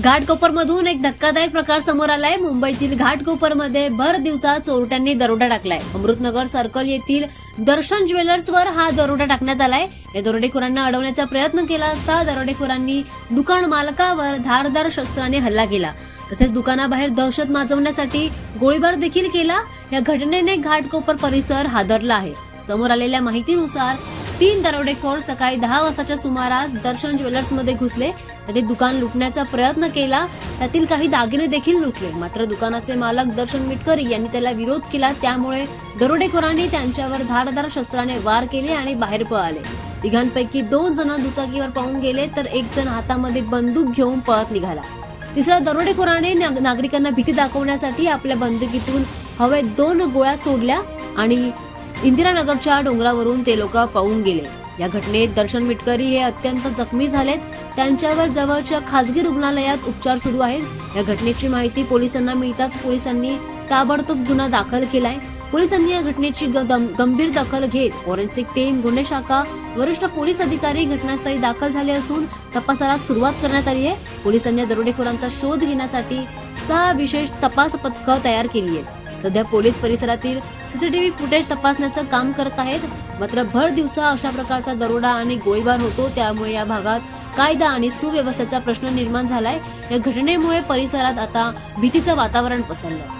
घाटकोपरमधून एक धक्कादायक प्रकार समोर आलाय. मुंबईतील घाटकोपरमध्ये भर दिवसा चोरट्यांनी दरोडा टाकलाय. अमृतनगर सर्कल येथील दर्शन ज्वेलर्सवर हा दरोडा टाकण्यात आलाय. या दरोडेखोरांना अडवण्याचा प्रयत्न केला असता दरोडेखोरांनी दुकान मालकावर धारदार शस्त्राने हल्ला केला. तसेच दुकानाबाहेर दहशत माजवण्यासाठी गोळीबार देखील केला. या घटनेने घाटकोपर परिसर हादरला आहे. समोर आलेल्या माहितीनुसार तीन दरोडेखोर सकाळी दहा वाजताच्या सुमारास दर्शन ज्वेलर्समध्ये घुसले. त्यांनी दुकान लुटण्याचा प्रयत्न केला. त्यातील काही दागिने देखील लुटले. मात्र दुकानाचे मालक दर्शन मिटकरी यांनी त्याला विरोध केला. त्यामुळे दरोडेखोरांनी त्यांच्यावर धारदार शस्त्राने वार केले आणि बाहेर पळाले. तिघांपैकी दोन जण दुचाकीवर पाहून गेले तर एक जण हातामध्ये बंदूक घेऊन पळत निघाला. तिसऱ्या दरोडेखोराने नागरिकांना भीती दाखवण्यासाठी आपल्या बंदुकीतून हवेत दोन गोळ्या सोडल्या आणि इंदिरानगरच्या डोंगरावरून ते लोक पळून गेले. या घटनेत दर्शन मिटकरी हे अत्यंत जखमी झालेत. त्यांच्यावर जवळच्या खासगी रुग्णालयात उपचार सुरू आहेत. या घटनेची माहिती पोलिसांना मिळताच पोलिसांनी ताबडतोब गुन्हा दाखल केलाय. पोलिसांनी या घटनेची ग- दम- गंभीर दखल घेत फॉरेन्सिक टीम गुन्हे शाखा वरिष्ठ पोलीस अधिकारी घटनास्थळी दाखल झाले असून तपासाला सुरुवात करण्यात आली आहे. पोलिसांनी दरोडेखोरांचा शोध घेण्यासाठी सहा विशेष तपास पथकं तयार केली आहेत. सध्या पोलीस परिसरातील सीसीटीव्ही फुटेज तपासण्याचं काम करत आहेत. मात्र भर दिवसा अशा प्रकारचा दरोडा आणि गोळीबार होतो त्यामुळे या भागात कायदा आणि सुव्यवस्थेचा प्रश्न निर्माण झालाय. या घटनेमुळे परिसरात आता भीतीचं वातावरण पसरलं